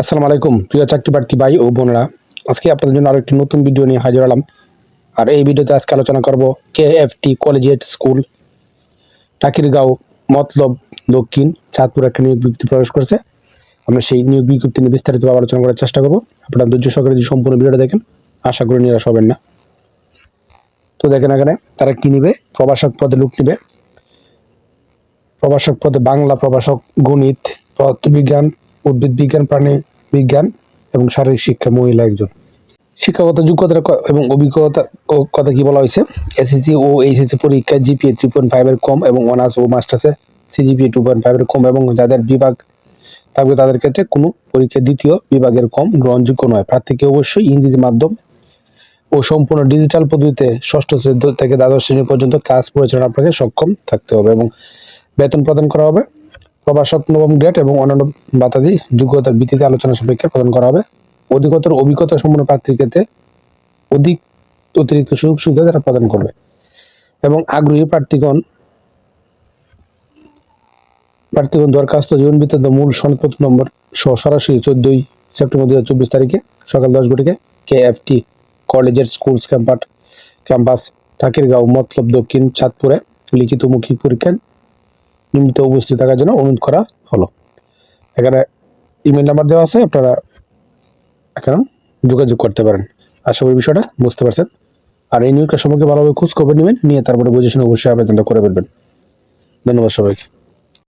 আসসালামু আলাইকুম, প্রিয় চাকরি প্রার্থী ভাই ও বোনেরা। আজকে আপনাদের জন্য আরও একটি নতুন ভিডিও নিয়ে হাজির হলাম। আর এই ভিডিওতে আজকে আলোচনা করব K F T collegiate school Thakirgaon, Matlab, Dakshin, Chandpur একটা নিয়োগ বিজ্ঞপ্তি প্রবেশ করেছে। আমরা সেই নিয়োগ বিজ্ঞপ্তি নিয়ে বিস্তারিতভাবে আলোচনা করার চেষ্টা করব। আপনারা ধৈর্য সহকারে যদি সম্পূর্ণ ভিডিওটা দেখেন, আশা করি নিরাশ হবেন না। তো দেখেন এখানে তারা কি নিবে? প্রভাষক পদে লোক নিবে। প্রভাষক পদে বাংলা প্রভাষক, গণিত, পদার্থবিজ্ঞান, উদ্ভিদ বিজ্ঞান, প্রাণী বিজ্ঞান এবং শারীরিক শিক্ষা, মহিলা একজন। শিক্ষাগত যোগ্যতা ক- এবং অভিজ্ঞতা কথা কি বলা হয়েছে? এসএসসি ও এইচএসসি পরীক্ষায় জিপিএ থ্রি পয়েন্ট ফাইভের কম এবং অনার্স ও মাস্টার্সে সিজিপিএ টু পয়েন্ট ফাইভের কম এবং যাদের বিভাগ থাকবে তাদের ক্ষেত্রে কোনো পরীক্ষা দ্বিতীয় বিভাগের কম গ্রহণযোগ্য নয়। প্রার্থীকে অবশ্যই ইংরেজি মাধ্যম ও সম্পূর্ণ ডিজিটাল পদ্ধতিতে ষষ্ঠ শ্রেণি থেকে দ্বাদশ শ্রেণি পর্যন্ত ক্লাস পরিচালনা আপনাকে সক্ষম থাকতে হবে এবং বেতন প্রদান করা হবে। প্রবাসক নবম গ্রেড এবং অন্যান্য বাতাদি যোগ্যতার ভিত্তিতে আলোচনা সাপেক্ষে প্রদান করা হবে। অধিকতর অভিজ্ঞতা সম্পন্ন প্রার্থীর ক্ষেত্রে অধিক অতিরিক্ত সুযোগ সুবিধা তারা প্রদান করবে এবং আগ্রহী প্রার্থীগণ প্রার্থীগণ দরখাস্ত জীবন বৃত্তান্ত মূল সনদপত্র নম্বর সহ সরাসরি চোদ্দই সেপ্টেম্বর দু হাজার চব্বিশ তারিখে সকাল দশ ঘটিকে কে এফ টি কলেজের schools campus campus Thakirgaon Matlab Dakshin চাঁদপুরে লিখিত মৌখিক পরীক্ষায় নিয়মিত উপস্থিত থাকার জন্য অনুরোধ করা হলো। এখানে ইমেল নাম্বার দেওয়া আছে, আপনারা এখানে যোগাযোগ করতে পারেন। আশা করি বিষয়টা বুঝতে পারছেন। আর এই নিয়োগটা সম্পর্কে ভালোভাবে খোঁজ খবর নেবেন, নিয়ে তারপরে বুঝে শুনে অবশ্যই আবেদনটা করে ফেলবেন। ধন্যবাদ সবাইকে।